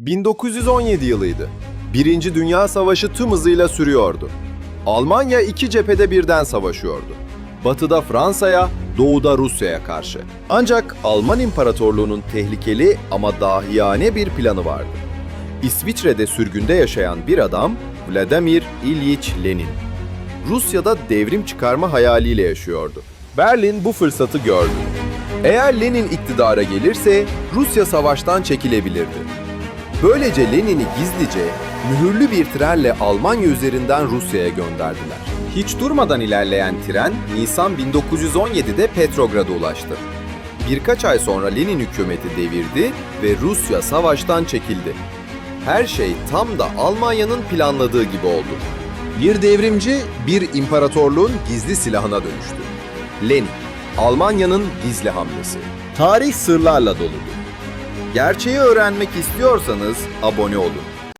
1917 yılıydı. Birinci Dünya Savaşı tüm hızıyla sürüyordu. Almanya iki cephede birden savaşıyordu. Batıda Fransa'ya, doğuda Rusya'ya karşı. Ancak Alman İmparatorluğu'nun tehlikeli ama dahiyane bir planı vardı. İsviçre'de sürgünde yaşayan bir adam Vladimir İlyich Lenin. Rusya'da devrim çıkarma hayaliyle yaşıyordu. Berlin bu fırsatı gördü. Eğer Lenin iktidara gelirse Rusya savaştan çekilebilirdi. Böylece Lenin'i gizlice mühürlü bir trenle Almanya üzerinden Rusya'ya gönderdiler. Hiç durmadan ilerleyen tren Nisan 1917'de Petrograd'a ulaştı. Birkaç ay sonra Lenin hükümeti devirdi ve Rusya savaştan çekildi. Her şey tam da Almanya'nın planladığı gibi oldu. Bir devrimci bir imparatorluğun gizli silahına dönüştü. Lenin, Almanya'nın gizli hamlesi. Tarih sırlarla doludur. Gerçeği öğrenmek istiyorsanız abone olun.